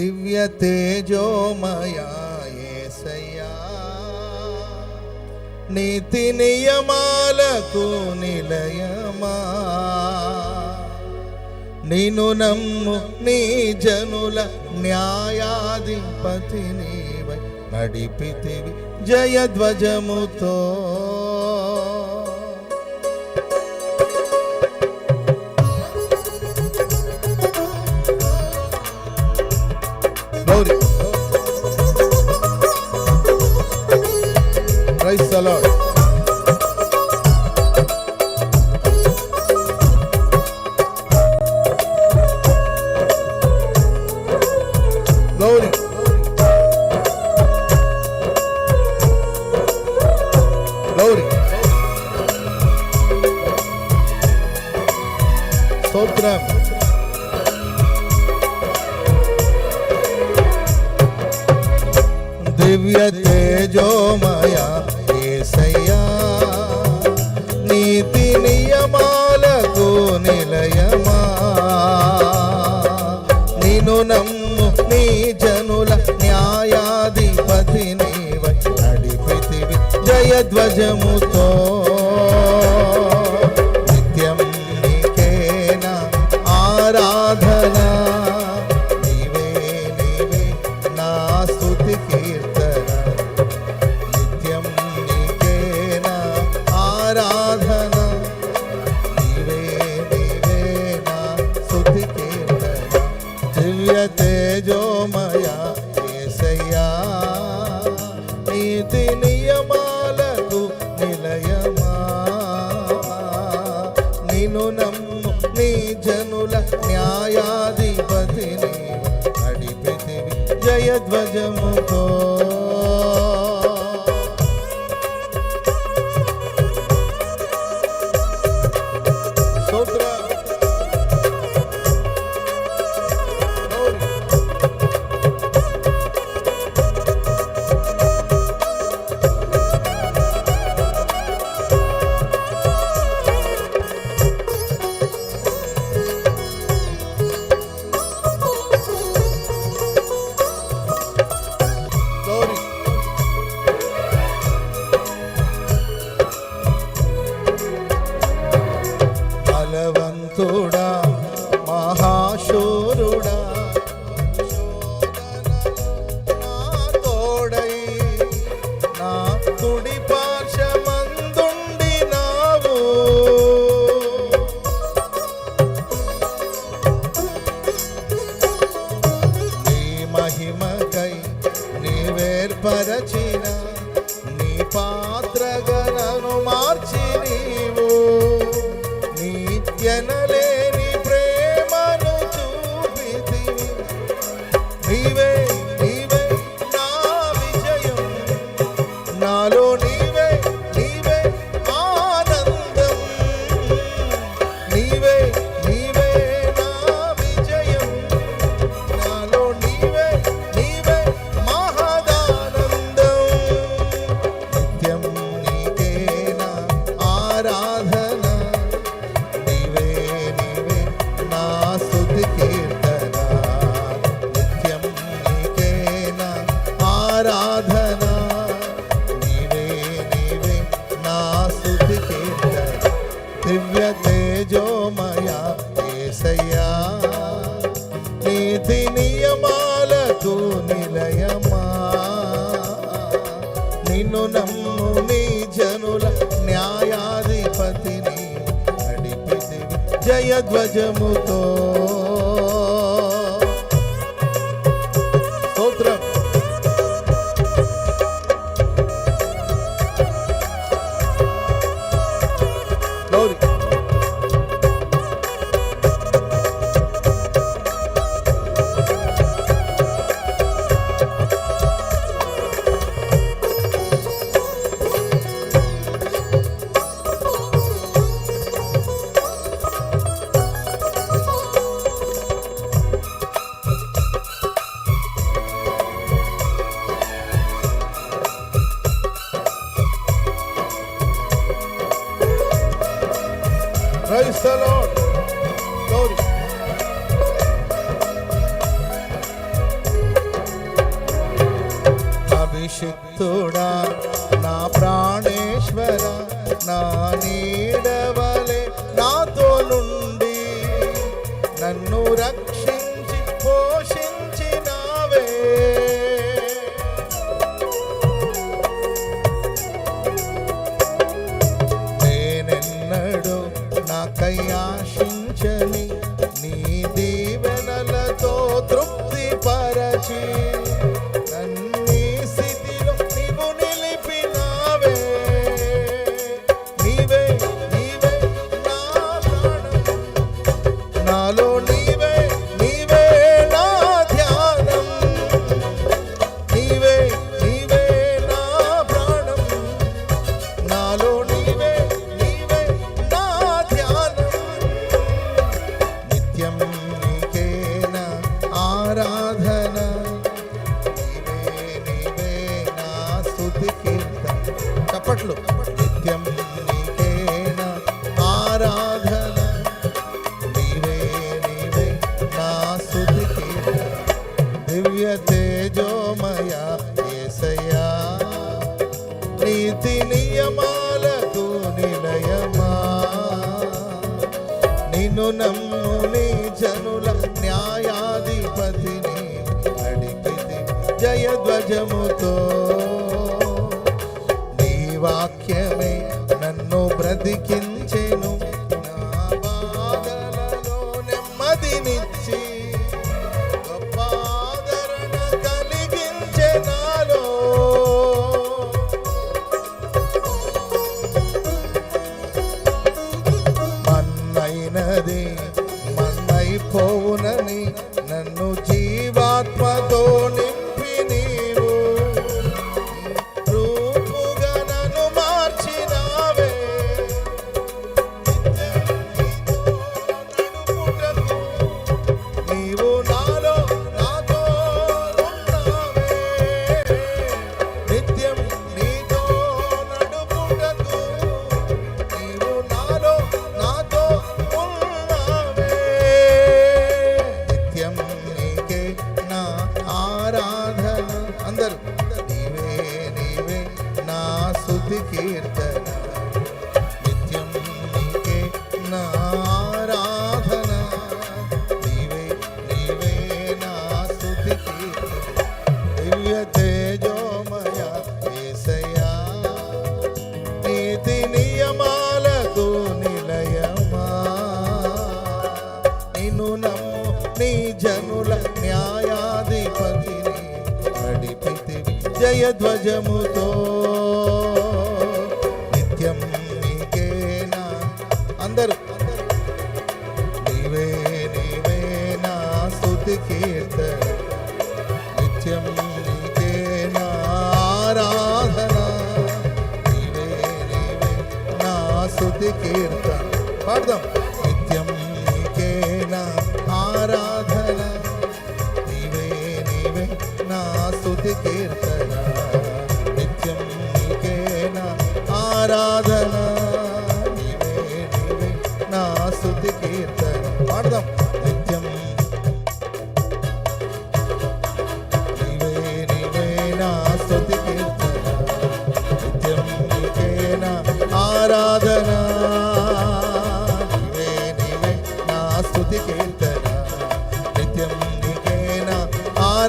దివ్య తేజోమయాసయ్యా నీతి నియమాలకు నిలయమా నిను నమ్ము నీ జనుల న్యాయాధిపతి నీవై నడిపితివి జయధ్వజముతో the Lord. Glory. Glory. స్తోత్రం దివ్య తేజోమయా ఏసయ్యా నీతి నియమాలకు నిలయమా? నిను నమ్ము నీ జనుల న్యాయాధిపతి నీవై నడిపితివి. జయధ్వజముతో ధ్వజముతో. స్తోత్రం. పరిశుద్ధుడా పాటలు నిత్యం నీకేనా ఆరాధన? నీవే నీవే నా సుతికి. దివ్య తేజోమయ ఏసయ్యా. నీతి నియమాలకు నిలయమా? నిన్ను నమ్ము నీ జనుల న్యాయాధిపతిని నడిపితి. జయధ్వజముతో విజయ ధ్వజముతో నిత్యం నీకేనా? అందరూ నీవే నీవేనా? స్థుతి కీర్తన. నిత్యం నీకేనా? ఆరాధన. నీవే నీవే నా స్థుతి కీర్తన. పాడదాం. నిత్యం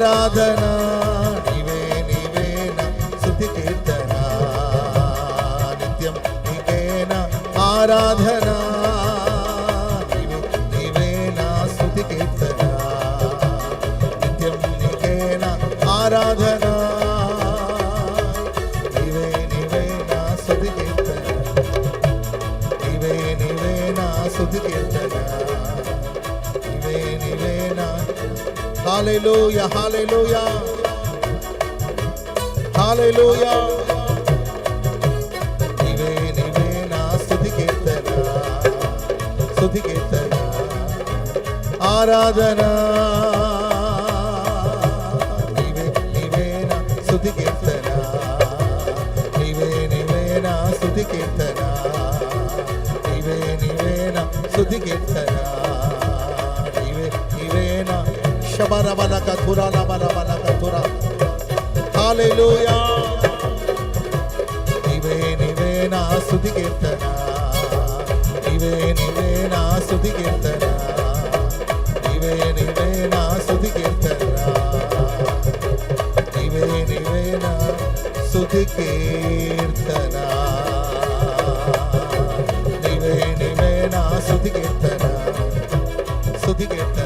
ఆరాధన నీవే నీవేన శృతి కీర్తన. నిత్యం నీవేన హాలెలూయా హాలెలూయా హాలెలూయా నీవే నీవే నా స్థుతి కీర్తన స్థుతి కీర్తన ఆరాధన నీవే నీవే నా స్థుతి కీర్తన నీవే నీవే నా స్థుతి కీర్తన నీవే నీవే నా స్థుతి కీర్తన Shabarabana Hallelujah. నీవే నీవే నా స్థుతి కీర్తన నీవే నీవే నా స్థుతి కీర్తన నీవే నీవే నా స్థుతి కీర్తన నీవే నీవే నా స్థుతి కీర్తన నీవే నీవే నా స్థుతి కీర్తన స్థుతి కీర్తన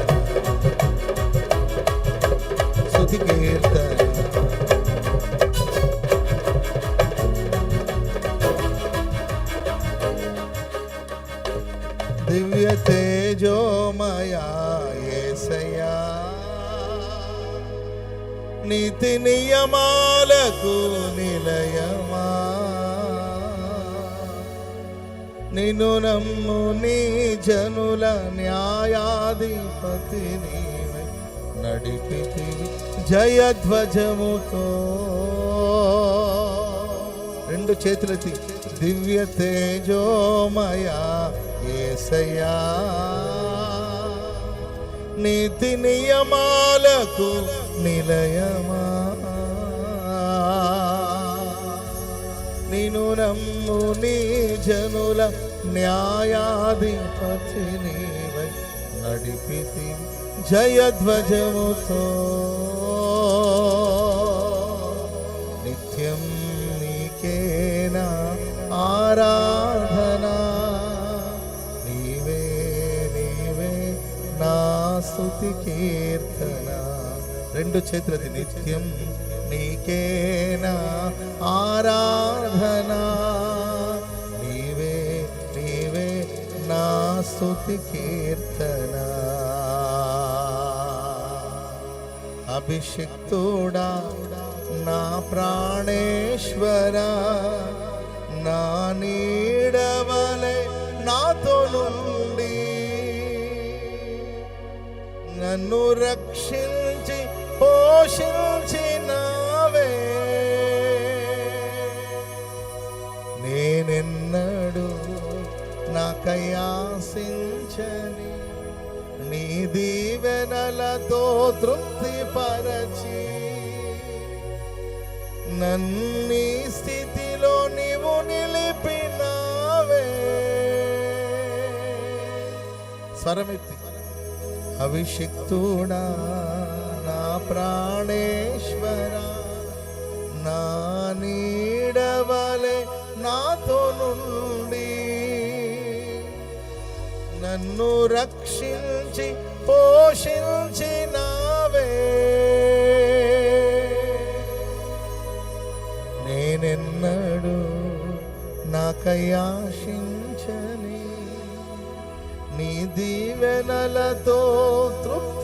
దివ్య తేజోమయా యేసయ్యా నీతి నియమాలకు నిలయమా. నిన్ను నమ్ము నీ జనుల న్యాయాధిపతి నీవై. నడిపితివి జయధ్వజముతో. రెండు చేతులెత్తి. దివ్య తేజోమయా ఏసయ్యా నీతి నియమాలకు నిలయమా? నిను నమ్ము నీ జనుల న్యాయాధిపతి నీవై నడిపితి జయధ్వజముతో. నిత్యం నీకేనా ఆరా స్థుతి కీర్తన. రెండు చేతులది నిత్యం నీకేనా? ఆరాధన? నీవే నీవే నా స్థుతి కీర్తన. అభిషిక్తుడా నా ప్రాణేశ్వర నా నీడవలే నాతో నుండి నన్ను రక్షించి పోషించినావే నేనెన్నడు నాకయాసించని నీ దీవెనలతో తృప్తి పరచి నన్ని స్థితిలో నీవు నిలిపినావే. స్వరమెత్తి భక్తుడా నా ప్రాణేశ్వర నా నీడవలే నాతో నుండి నన్ను రక్షించి పోషించినావే నేనెన్నడు నాకయాశించని నీ దీవెనలతో తృప్తి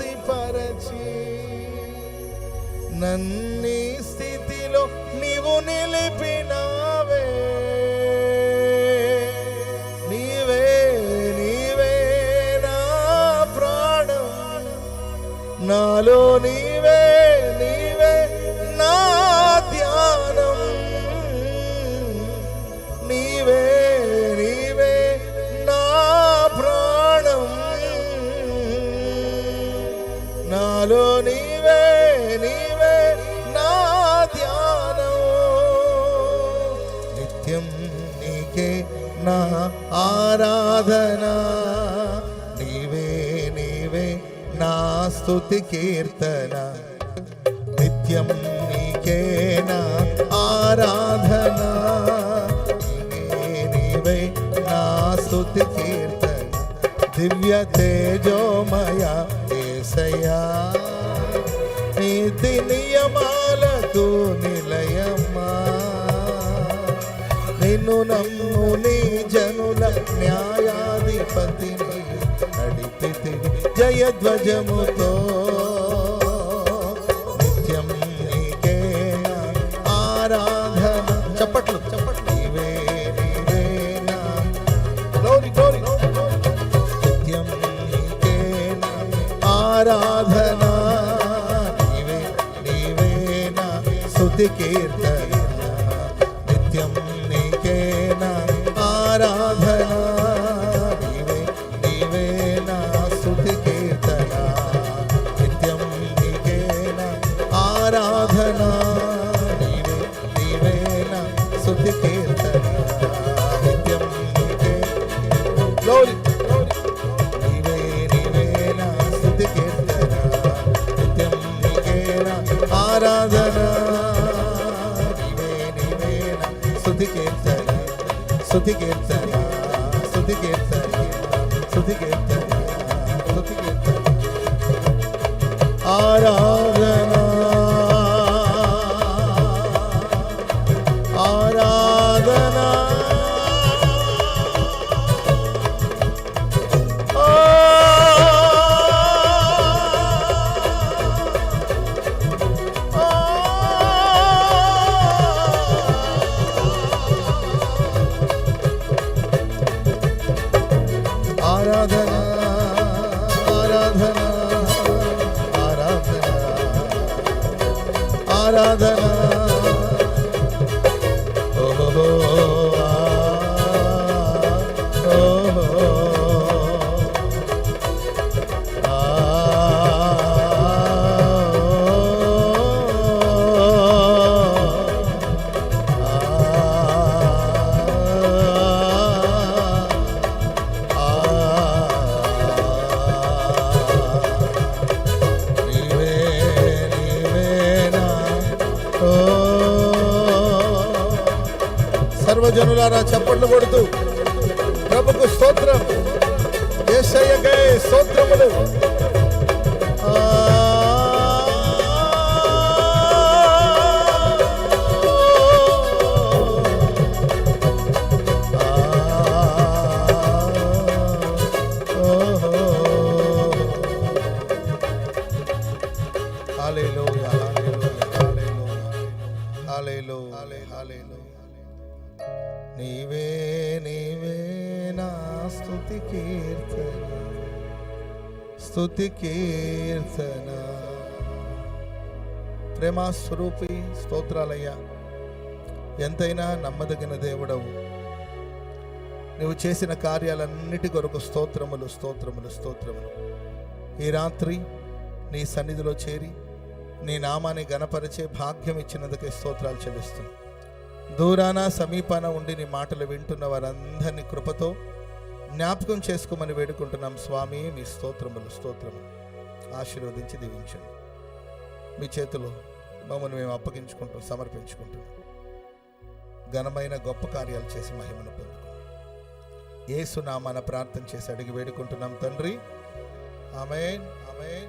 నన్ని స్థితిలో నీవు నిలిపినావే. నీవే నీవే నా ప్రాణం. నాలో నీ స్థుతి కీర్తన. నిత్యం నీకేనా ఆరాధన. నీవే నా స్థుతి కీర్తన. దివ్య తేజోమయ ఏసయ్యా. నీతి నియమాలకు నిలయమా నిన్ను నమ్ము నీ జనుల న్యాయాధిపతిని జయధ్వజముతో నిత్యం నీకే ఆరాధన. చప్పట్లు చప్పట్లు. నిత్యం నీకే ఆరాధన. నీవే నీవేనా స్తుతి కీర్తన. సుధి కీర్తన సుధి కీర్తన సుధి కీర్తన సర్వజనులారా చప్పట్లు కొడుతూ స్థుతి కీర్తన ప్రేమ స్వరూపి స్తోత్రాలయ్యా ఎంతైనా నమ్మదగిన దేవుడవు. నువ్వు చేసిన కార్యాలన్నిటి కొరకు స్తోత్రములు స్తోత్రములు స్తోత్రములు. ఈ రాత్రి నీ సన్నిధిలో చేరి నీ నామాన్ని గణపరిచే భాగ్యం ఇచ్చినందుకే స్తోత్రాలు చెల్లిస్తున్నాను దూరాన సమీపాన ఉండి నీ మాటలు వింటున్న వారందరినీ కృపతో జ్ఞాపకం చేసుకోమని వేడుకుంటున్నాం. స్వామి మీ స్తోత్రములు స్తోత్రములు ఆశీర్వదించి దీవించండి. మీ చేతిలో మమ్మల్ని మేము అప్పగించుకుంటూ సమర్పించుకుంటున్నాం ఘనమైన గొప్ప కార్యాలు చేసి మహిమను పొందుకున్నాం ఏసునామాన ప్రార్థన చేసి అడిగి వేడుకుంటున్నాం తండ్రి. ఆమె ఆమెన్